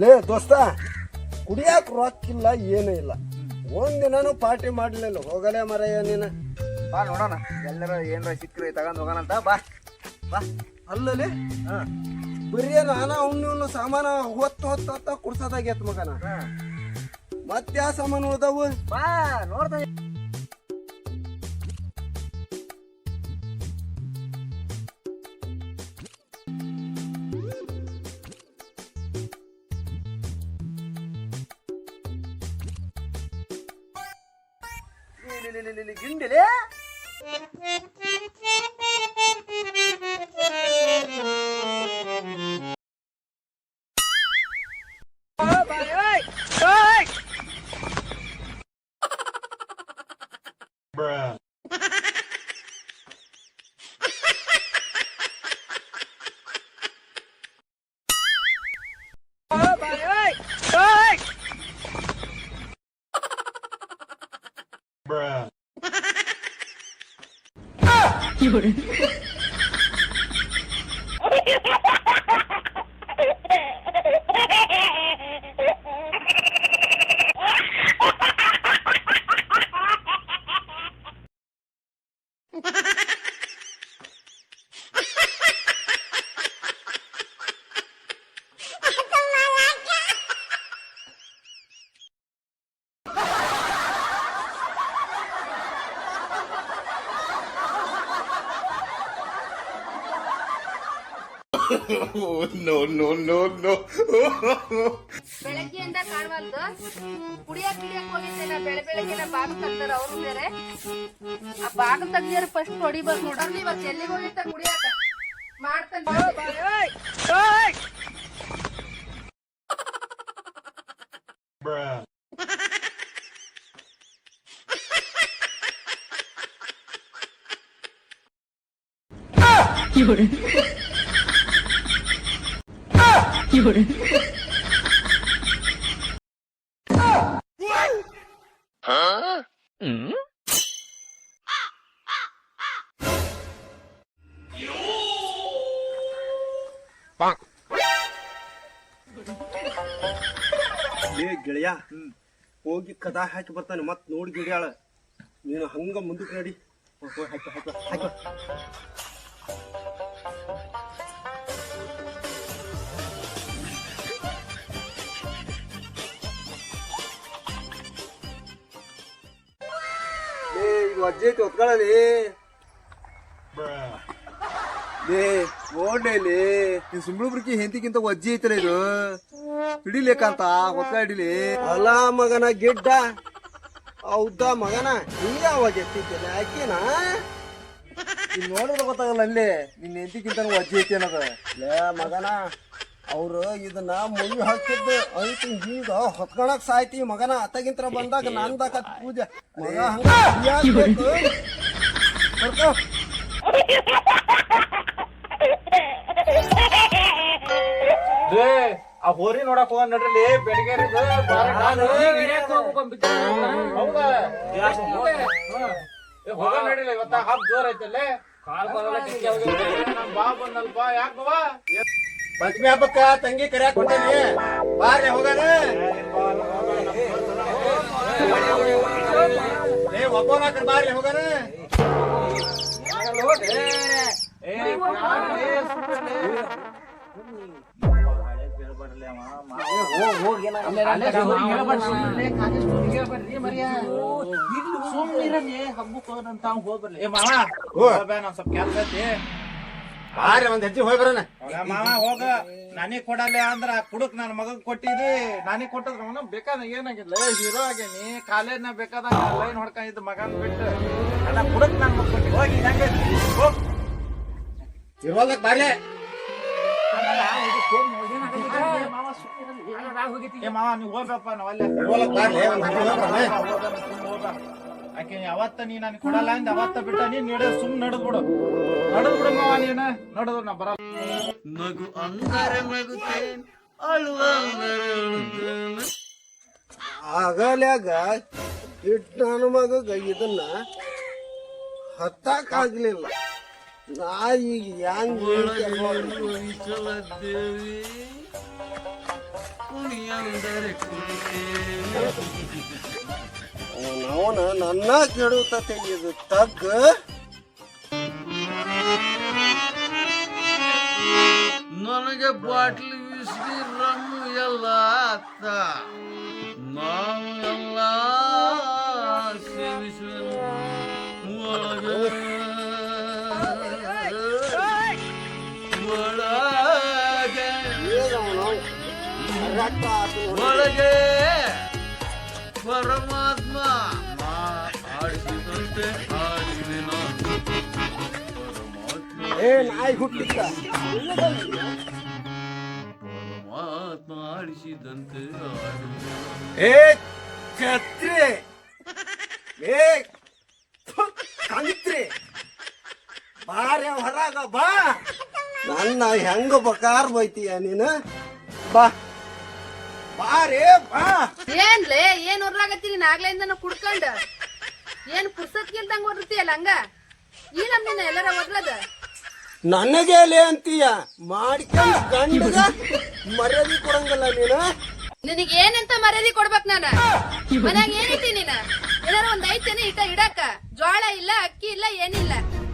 ಲೇ ದೋಸ್ತ ಕುಡಿಯಾಕ ರೊಕ್ಕಿಲ್ಲ ಏನೂ ಇಲ್ಲ. ಒಂದಿನನು ಪಾರ್ಟಿ ಮಾಡಲಿಲ್ಲ. ಹೋಗಲೇ ಮರಯ್ಯ ನೀನು. ಬಾ ನೋಡೋಣ. ಎಲ್ಲರ ಏನಾರ ಸಿಕ್ಕರೆ ತಗೊಂಡು ಹೋಗೋಣ ಅಂತ. ಬಾ. ಬಾ. ಅಲ್ಲಲೇ ಬರೀ ನಾನ ಅವ್ನು ಸಾಮಾನ ಹೊತ್ತು ಹೊತ್ತು ಹೊತ್ತ ಕುಡ್ಸೋದಾಗೈತ್ ಮಗನ. ಮತ್ತೆ ಯಾವ ಸಾಮಾನು ಉಳ್ದವು? ಬಾ ನೋಡ್ತಾ Bruh. ah! ಬೆಳಗ್ಗೆಯಿಂದ ಕಾಣವಲ್ದು ಕುಡಿಯಕ್ ಗಿಡಿಯಕ್ ಹೋಗಿದ್ದೇನೆ. ಬೆಳೆ ಬೆಳಗ್ಗೆನ ಬಾಗಿಲು ತೆಗ್ದಾರ ಅವ್ರು ಬೇರೆ. ಆ ಬಾಗಿಲು ತೆಗ್ದಿರ ಫಸ್ಟ್ ಹೊಡಿಬೇಕು ನೋಡ್ರಿ ಇವತ್ತು ಎಲ್ಲಿಗೆ ಹೋಗಿತ್ತ ಕುಡಿಯಕ ಮಾಡ್ತಾನೆ. ಲೇ ಗೆಳೆಯ ಹೋಗಿ ಕದಾ ಹಾಕಿ ಬರ್ತಾನೆ, ಮತ್ ನೋಡಿ ಗಿಡಿಯಾಳ ನೀನು ಹಂಗ ಮುಂದಕ್ಕೆ ನಡಿ. ಹಾಕಿ ಹಾಕಿ ಹಾಕಿ. ಅಜ್ಜಿ ಐತಿ ಒತ್ಕೊಳ್ಳಲಿ ಲೇ ನೋಡ್ಲಿ ನೀನ್ ಸುಮ್ಳುಬ್ರಿಕಿ ಹೆಂತಿಗಿಂತ ಒಜ್ಜಿ ಐತಲ್ಲ ಇದು. ಹಿಡಿಲೇಕಂತ ಹೊತ್ತ ಹಿಡಿಲಿ. ಅಲ್ಲ ಮಗನ ಗಿಡ್ಡ. ಹೌದ ಮಗನ? ಹಿಂಗ ಅವಾಗ ಎತ್ತಿದ್ದಿಲ್ಲ ಯಾಕಿನ? ನೋಡಿದ್ರೆ ಗೊತ್ತಾಗಲ್ಲ ಅಲ್ಲಿ. ನಿನ್ನ ಹೆಂತಿಗಿಂತ ಒಜ್ಜಿ ಐತಿ ಅನ್ನೋದು. ಲೇ ಮಗನ. ಅವ್ರು ಇದನ್ನ ಮೈ ಹಾಕಿದ್ದು ಐತಿ ಈಗ ಹೊತ್ಕೊಳಕ್ ಸಾಯ್ತಿ. ಮಗನ ಅತ್ತಗಿಂತ ಬಂದಾಗ ನಾನ್ದಾಗ ಪೂಜೆ. ಮಗ ಹಂಗ. ಆ ಹೋರಿ ನೋಡಕ್ ಹೋಗ ನಡ್ರಿ ಬೆಳಗ್ಗೆ ಹೋಗ ನಡಿಲ್ಲ ಇವತ್ತ ಹಬ್ಬ ಜೋರ್ ಐತಲ್ಲೇ. ಬಾ ಬಂದಲ್ಪ ಯಾಕ ಬಾ? ಪಂಚಮಿ ಹಬ್ಬಕ್ಕ ತಂಗಿ ಕರ್ಯಾಕ್ ಕೊಟ್ಟೇನಿ ಬಾರ್ರಿ ಹೋಗೋಣ ಏ ಒಬ್ಬನ ಕಡೆ ಬಾರ್ರಿ ಹೋಗೋಣ ಸ್ವಲ್ಪ ಕೆಲ್ಸ ಐತಿ ಬಾರ್ರಿ ಒಂದ್ ಹೆಜ್ಜೆ ಹೋಗಿ ಬರೋಣ. ಮಾವ ಹೋಗ. ನನಗ್ ಕೊಡಲ್ಲ ಅಂದ್ರ ಕುಡುಕ್ ನನ್ ಮಗಗ್ ಕೊಟ್ಟಿದಿ. ನನಗ್ ಕೊಟ್ಟದ್ರ ಅವನು ಬೇಕಾದ ಏನಾಗಿಲ್ಲ. ಹೀರೋ ಆಗೇನಿ ಕಾಲೇಜ್ನ ಬೇಕಾದಾಗ ಲೈನ್ ಹೊಡ್ಕೊಂಡಿದ್ದ ಮಗನ್ ಬಿಟ್ಟು. ಅಲ್ಲ ಕುಡುಕ್ ನನ್ ಮಗ ಕೊಟ್ಟಿ ಹೋಗಿ ಹಂಗೆ ಇರೋದಕ್ ಬಾರ್ಲೆ. ಮಾವ ನೀವ್ ಹೋಗ್ಬೇಕಪ್ಪ ನಾವಲ್ಲೇ ಅಲ್ಲೇ. ಇರೋದಕ್ ಬಾರ್ಲೆ ಒಂದ್ ಹೆಜ್ಜೆ ಹೋಗಿ ಆಕೆ ಯಾವತ್ತ ನೀ ನಾನು ಕೊಡಲ್ಲ ಅಂದ ಅವತ್ತ ಬಿಟ್ಟ ನೀನ್ ನಡೆ ಸುಮ್ ನಡೆದ್ ಬಿಡು. ನಡೆದ್ ಬಿಡು ಮಾವ ನೀನ. ನಡೆದು ನಾ ಬರಲ್ಲ. ನಗು ಅಂಗಾರ ನಗುತ್ತೇನೆ ಅಳುವ ಆಗಲ್ಯಾಗ ಇಟ್ಟು ಮಗ ಮಗಗ ಇದನ್ನ ಹತ್ತಾಕಾಗ್ಲಿಲ್ಲ ನಾ ಈಗ ಹೆಂಗ್ ದೇವಿ ಕುಣಿಯಂದರೆ ಅವನ ನನ್ನ ಕೆಡುತ್ತ ಇದು ತಗ್ಗ. ನನಗೆ ಬಾಟ್ಲಿ ವಿಸ್ಕಿ ರಮ್ಮು ಎಲ್ಲ ಅತ್ತ ನಾನು ಎಲ್ಲ ಒಳಗೆ ಒಳಗೆ ಏ ನಾಯಿ ಹುಟ್ಟಿದ್ದ? ಪರಮಾತ್ಮ ಆಡಿಸಿದಂತೆ ಆಡಿದೆ ಏ ಛತ್ರಿ ಏ ಕಂತ್ರಿ ಬಾರೆ ಹೊರಗ ಬಾ! ನನ್ನ ಹೆಂಗ ಬಕಾರ್ ಬೈತೀಯ ನೀನು? ಬಾ. ಬಾರೇ ಬಾ. ಏನ್ಲೇ ಏನ್ ಉರ್ಲಾಗತ್ತಿ ನೀನ್? ಆಗ್ಲಿಂದ ಕುಡ್ಕೊಂಡ್. ಏನ್ ಪುಸ್ತಕ ಇಲ್ದಂಗ ಓದಿರ್ತೀಯಲ್ಲ ಹಂಗ? ಈ ನಮ್ನಿನ ಎಲ್ಲಾರ ಓದ್ಲದ ನನಗೆ ಲೇ ಅಂತೀಯ? ಮಾಡ್ಕೊಂಡು ಗಂಡಗ ಮರ್ಯಾದೆ ಕೊಡಂಗಲ್ಲ ನೀನು? ನಿನಗೆ ಏನಂತ ಮರ್ಯಾದೆ ಕೊಡ್ಬೇಕ್ ನಾನ? ಮನ್ಯಾಗ ಏನೈತಿ ನೀನ? ಏನಾರ ಒಂದ್ ಐತೇನೆ ಇಟ್ಟ ಇಡಾಕ ಜೋಳ ಇಲ್ಲ ಅಕ್ಕಿ ಇಲ್ಲ ಏನಿಲ್ಲ.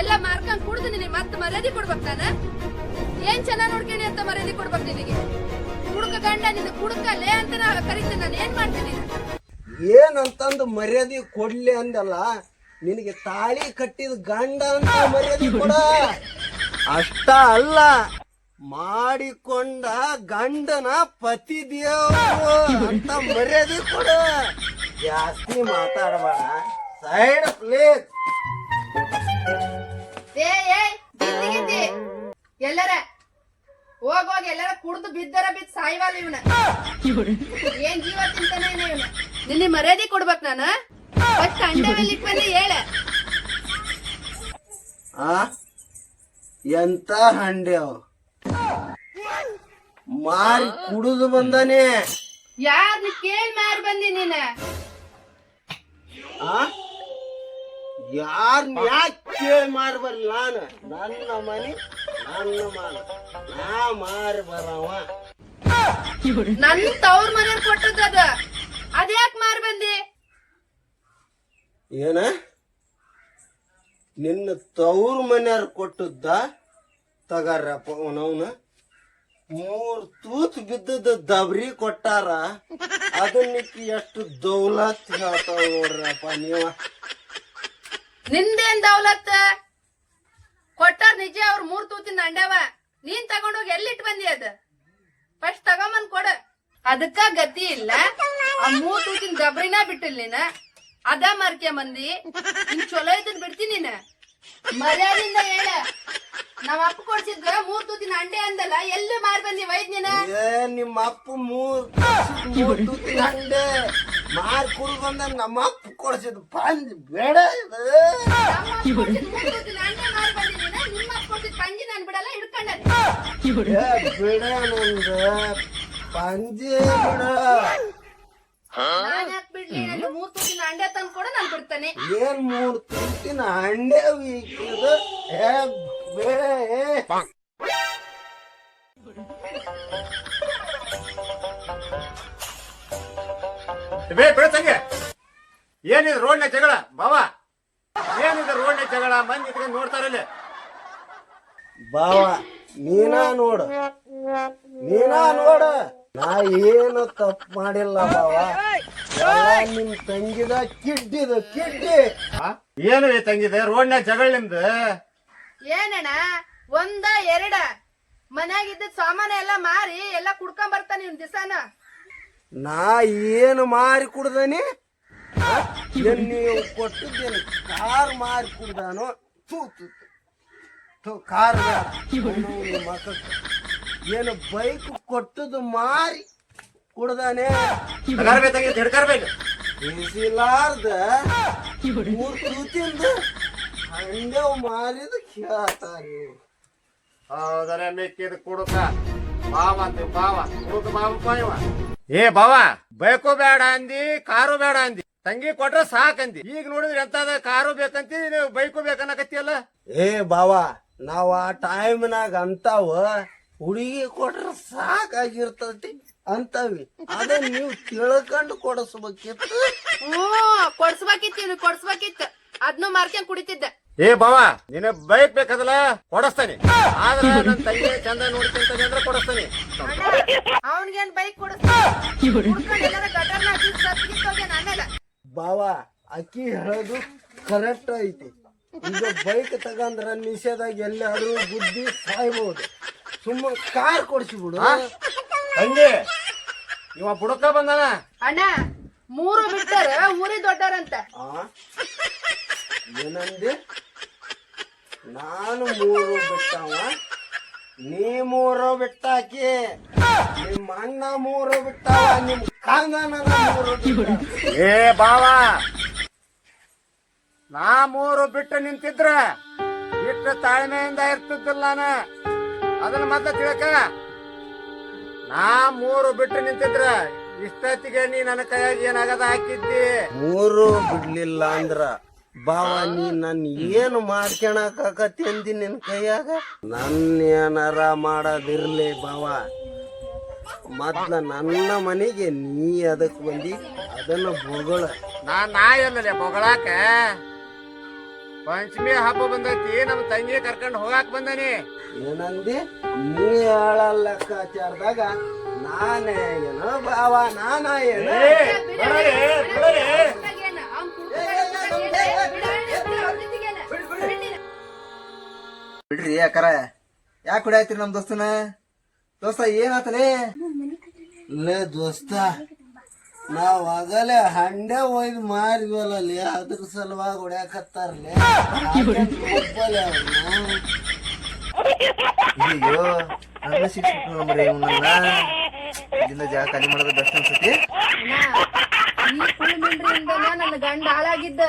ಎಲ್ಲ ಮಾರ್ಕೊಂಡ್ ಕುಡ್ದು ನಿನಗೆ ಮತ್ತೆ ಮರ್ಯಾದೆ ಕೊಡ್ಬೇಕ್ ನಾನ? ಏನ್ ಚೆನ್ನಾಗ್ ನೋಡ್ಕೊಂಡಿ ಅಂತ ಮರ್ಯಾದೆ ಕೊಡ್ಬೇಕ್ ನಿನಗೆ? ಕುಡುಕ ಗಂಡ ನಿನ್ನ ಲೇ ಅಂತ ನಾ ಕರಿತೀನಿ ನಾನು ಏನ್ ಮಾಡ್ತೀನಿ? ಏನಂತಂದು ಮರ್ಯಾದೆ ಕೊಡ್ಲಿ ಅಂದಲ್ಲ ನಿನಗೆ ತಾಳಿ ಕಟ್ಟಿದ ಗಂಡ ಅಂತ ಮರ್ಯಾದೆ ಕೊಡ. ಅಷ್ಟ ಅಲ್ಲ ಮಾಡಿಕೊಂಡ ಗಂಡನ ಪತಿ ದೇವರು ಅಂತ ಮರ್ಯಾದೆ ಕೊಡ. ಜಾಸ್ತಿ ಮಾತಾಡಬೇಡ. Side please. ಏ ಏ ಗಿದ್ದಿ ಗಿದ್ದಿ ಎಲ್ಲರ ಹೋಗ್ ಹೋಗ್ ಎಲ್ಲರ ಕುಡ್ದು ಬಿದ್ದರ ಬಿದ್ದ ಸಾಯ್ವಾಲ ಇವನ. ಏನ್ ಜೀವ ತಿಂತಾನೆ ಇವನ? ನಿನ್ನೆ ಮರ್ಯಾದೆ ಕೊಡ್ಬೇಕ್ ನಾನು. ಫಸ್ಟ್ ಅಂಡೆ ಮೇಲೆ ಹೇಳ. ಆ? ಎಂತ ಹಂಡ್ಯಾವ ಮಾರಿ ಕುಡಿದು ಬಂದಾನೆ. ಯಾರ್ನ ಕೇಳಿ ಮಾರ್ ಬಂದಿ ನೀನ? ಆ? ಯಾರ್ ಯಾಕೆ ಕೇಳಿ ಮಾರಿ ಬರ್ಲಿ ನಾನು? ನನ್ನ ಮನೆ ನನ್ನ ಮಾನ. ನಾ ಮಾರಿ ಬರವ. ನನ್ ತವ್ರ ಮನೆಯವ್ರು ಕೊಟ್ಟದ ಅದ್ಯಾಕ್ ಮಾರಿ ಬಂದಿ? ಏನ? ನಿನ್ನ ತವ್ರ ಮನೆಯವ್ರು ಕೊಟ್ಟದ್ದ ತಗಾರಪ್ಪ ಅವನವನ. ಮೂರ್ ತೂತ್ ಬಿದ್ದದ ದಬ್ರಿ ಕೊಟ್ಟಾರ. ಅದನ್ನಕ್ಕೆ ಎಷ್ಟು ದೌಲತ್ ಹೇಳ್ತಾವ ನೋಡ್ರಪ್ಪ ನೀವ. ನಿಂದೇನ್ ದೌಲತ್? ಕೊಟ್ಟಾರ ನಿಜ, ಅವ್ರ ಮೂರ್ ತೂತಿನ ಅಂಡವ ನೀನ್ ತಗೊಂಡೋಗಿ ಎಲ್ಲಿಟ್ ಬಂದಿ ಅದ? ಫಸ್ಟ್ ತಗೊಂಬಂದ್ ಕೊಡ. ಅದಕ್ಕ ಗತಿ ಇಲ್ಲ. ಆ ಮೂರ್ ತೂತಿನ ದಬ್ರಿನ ಬಿಟ್ಟಿಲ್ಲ ನೀನ. ಅದ ಮಾರ್ಕೆ ಮಂದಿ. ಚಲೋ ಇದನ್ ಬಿಡ್ತೀನಿ ನೀನ. ಮರ್ಯಾದಿಂದ ಹೇಳ. ನಮ್ಮ ಅಪ್ಪ ಕೊಡ್ಸಿದ್ವ ಮೂರ್ ತೂತಿನ ಅಂಡೆ ಅಂದಲ್ಲ ಎಲ್ಲಿ ಮಾರ್ ಬಂದಿ ವೈದ್ ನೀನ ಏ ನಿಮ್ಮ ಅಪ್ಪ ಮೂರ್ ಮೂರ್ ತುತ್ತಿನ ಅಂಡೆ. ಮಾರ್ ಕುಡ್ದು ಬಂದ ನಮ್ಮ ಅಪ್ಪ ಕೊಡ್ಸಿದ್ ಪಂಜ್ ಬೇಡ ಇದು. ಮೂರ್ ತೂತಿನ ಅಂಡೆ ಮಾರ್ ಬಂದಿ ನೀನ. ನಿಮ್ಮ ಅಪ್ಪ ಕೊಡ್ಸಿದ್ ಪಂಜಿ ನಾನು ಬಿಡಲ್ಲ ಹಿಡ್ಕೊಂಡ ಏ ಬಿಡ ನಂದ. ಪಂಜೆ ಬಿಡ ನಾನ್ ಯಾಕ್ ಬಿಡ್ಲಿ ನನಗೆ ಮೂರ್ ತೂತಿನ ಅಂಡೆ ತಂದ್ ಬಿಡ್ತಾನೆ ಏನ್ ಮೂರ್ ತಿಂತಿನ ಅಂಡೆ ಇದು ಏ ರೋಡ್ ಏ. ಬೇ ಬೆಳತಂಗೆ ಏನಿದೆ ರೋಡ್ನ ಜಗಳ? ಬಾವ. ಏನಿದೆ ರೋಡ್ನ ಜಗಳ? ಮಂದಿ ನೋಡ್ತಾರೆ ನೋಡ್ತಾರಲ್ಲಿ ಬಾವಾ ನೀನಾ ನೋಡು. ನೀನಾ ನೋಡ. ನಾ ಏನು ತಪ್ಪು ಮಾಡಿಲ್ಲ ಬಾವ. ನಿಮ್ ತಂಗಿದ ಕಿಡ್ಡಿದ ಕಿಡ್ಡಿ? ಆ? ಏನು ಈ ತಂಗಿದೆ? ರೋಡ್ನ ಜಗಳ ನಿಮ್ದು? ಏನಣ್ಣ? ಒಂದ ಎರಡ. ಮನ್ಯಾಗ ಇದ್ದ ಸಾಮಾನ ಎಲ್ಲ ಮಾರಿ ಎಲ್ಲ ಕುಡ್ಕೊಂಡ್ ಬರ್ತಾನೆ ಇವ್ನ ದಿಸಾನ. ನಾ ಏನು ಮಾರಿ ಕುಡ್ದನಿ? ನೀವು ಕೊಟ್ಟಿದ್ದೇನೆ. ಕಾರ್ ಮಾರಿ ಕುಡ್ದಾನು? ಥೂ, ಥೂ, ಥೂ. ಕಾರ್ ಬೇಡ. ಅವ್ನು ನಿಮ್ಮ ಮಕ್ಕಳು. ಏನು ಬೈಕ್ ಕೊಟ್ಟದ್ದು ಮಾರಿ? ಕುಡ್ದಾನೆ. ಹಿಡ್ಕರ್ಬೇಕು ತಂಗಿ ಹಿಡ್ಕರ್ಬೇಕು ಬಿಸಿಲಾರ್ದ ಮೂರ್ ತೂತಿಂದ ಹಂಗೆ ಮಾರಿದ ಕೇಳ್ತಾರಿ ಹೌದರೆ ಮಿಕ್ಕಿದ ಕುಡುಕ. ಬಾವ ಅಂತೀವಿ ಬಾವ. ಕುಡುಕ ಬಾವ ಇವ ಏ ಬಾವ ಬೈಕು ಬೇಡ ಅಂದಿ ಕಾರು ಬೇಡ ಅಂದಿ. ತಂಗಿ ಕೊಟ್ರೆ ಸಾಕಂದಿ. ಈಗ ನೋಡಿದ್ರೆ ಎಂತದ ಕಾರು ಬೇಕಂತಿ ನೀವು ಬೈಕು ಬೇಕನ್ನಕತ್ತಿಯಲ್ಲ ಏ ಬಾವ ನಾವ್ ಆ ಟೈಮ್ನಾಗ ಅಂತಾವ ಹುಡುಗಿ ಕೊಟ್ರೆ ಸಾಕಾಗಿರ್ತತಿ ಅಂತವಿ. ಅದೇ ನೀವು ತಿಳ್ಕೊಂಡು ಕೊಡಿಸ್ಬೇಕಿತ್ತು. ಹ್ಞೂ ಕೊಡ್ಸ್ಬೇಕಿತ್ತು ಇದು ಕೊಡ್ಸ್ಬೇಕಿತ್ತು. ಅದ್ನು ಮಾರ್ಕೊಂಡ್ ಕುಡಿತಿದ್ದ. ಏ ಬಾವಾ ನಿನ್ನ ಬೈಕ್ ಬೇಕದಲ್ಲ ಕೊಡಸ್ತಾನೆ. ಆದ್ರೆ ನನ್ನ ತಂಗಿ ಚಂದ ನೋಡ್ಕೊಂತಾನೆ ಅಂದ್ರೆ ಕೊಡಸ್ತಾನೆ. ಅವನ್ಗೇನ್ ಬೈಕ್ ಬಾವ ಅಕ್ಕಿ ಹೇಳೋದು ಕರೆಕ್ಟ್ ಐತಿ. ಈಗ ಬೈಕ್ ತಗಂದ್ರ ನಿಷೇಧಾಗ ಎಲ್ಲಾದ್ರೂ ಬುದ್ಧಿ ಸಾಯ್ಬೋದು. ಸುಮ್ಮ ಕಾರ್ ಕೊಡ್ಸಿಬಿಡು ಹಂಗೆ. ಇವ ಬುಡಕ ಬಂದಾನ? ಅಣ್ಣ ಮೂರು ಬಿಟ್ಟಾರ ಊರಿ ದೊಡ್ಡರಂತ. ಆ? ಏನಂದೆ? ನಾನು ಮೂರು ಬಿಟ್ಟವ. ನೀ ಮೂರು ಬಿಟ್ಟಾಕಿ. ನಿಮ್ಮ ಅಣ್ಣ ಮೂರು ಬಿಟ್ಟ ನಿಮ್ ಕಾಂಗನದ ಮೂರು ಬಿಟ್ಟ. ಏ ಬಾವಾ. ನಾ ಮೂರು ಬಿಟ್ಟು ನಿಂತಿದ್ರ ಇಷ್ಟು ತಾಳ್ಮೆಯಿಂದ ಇರ್ತಿದ್ದಿಲ್ಲ ನಾನು. ಅದನ್ನ ಮತ್ತೆ ತಿಳಕ. ನಾ ಮೂರು ಬಿಟ್ಟು ನಿಂತಿದ್ರ ಇಷ್ಟೊತ್ತಿಗೆ ನೀ ನನ್ನ ಕೈಯಾಗ ಏನಾಗದ ಹಾಕಿದ್ದಿ? ಮೂರು ಬಿಡ್ಲಿಲ್ಲ ಅಂದ್ರ ಬಾವ ನೀ ನನ್ ಏನು ಮಾಡ್ಕೊಳಕತಿ ಅಂದಿ ನಿನ್ ಕೈಯಾಗ? ನನ್ನ ಏನಾರ ಮಾಡದಿರ್ಲಿ ಬಾವ ಮೊದ್ಲ ನನ್ನ ಮನೆಗೆ ನೀ ಅದಕ್ ಬಂದಿ ಅದನ್ನ ಬೊಗಳ. ನಾ ನಾ ಎಲ್ಲಲೆ ಬೊಗಳಾಕ? ಪಂಚಮಿ ಹಬ್ಬ ಬಂದೈತಿ ನಮ್ಮ ತಂಗಿ ಕರ್ಕೊಂಡು ಹೋಗಾಕ್ ಬಂದನಿ. ಏನಂದಿ? ನೀ ಹೇಳ ಲೆಕ್ಕಾಚಾರದಾಗ ನಾನೇ ಏನೋ ಬಾವ ನಾನ ಏನೋ. ಬಿಡ್ರಿ ಯಾಕರ? ಯಾಕೆ ಕುಡಿಯತ್ರಿ ನಮ್ ದೋಸ್ತನ? ದೋಸ್ತ ಏನಾತಲೇ? ಲೇ ದೋಸ್ತ ನಾವ್ ಆಗಲೇ ಹಂಡೆ ಒಯ್ದು ಮಾರಿದ್ವಲ್ಲೇ ಅದ್ರ ಸಲುವಾಗಿ ಹೊಡ್ಯಾಕತ್ತಾರಲೇ? ಅಯ್ಯೋ, ನನ್ನ ಶಿಕ್ಷಕ ನಂಬ್ರಿ ಇವನನ್ನ. ಇಲ್ಲಿಂದ ಜಾಗ ಮಾಡೋದು ಬೆಸ್ಟ್ ನನ್ನ ಗಂಡ ಹಾಳಾಗಿದ್ದ.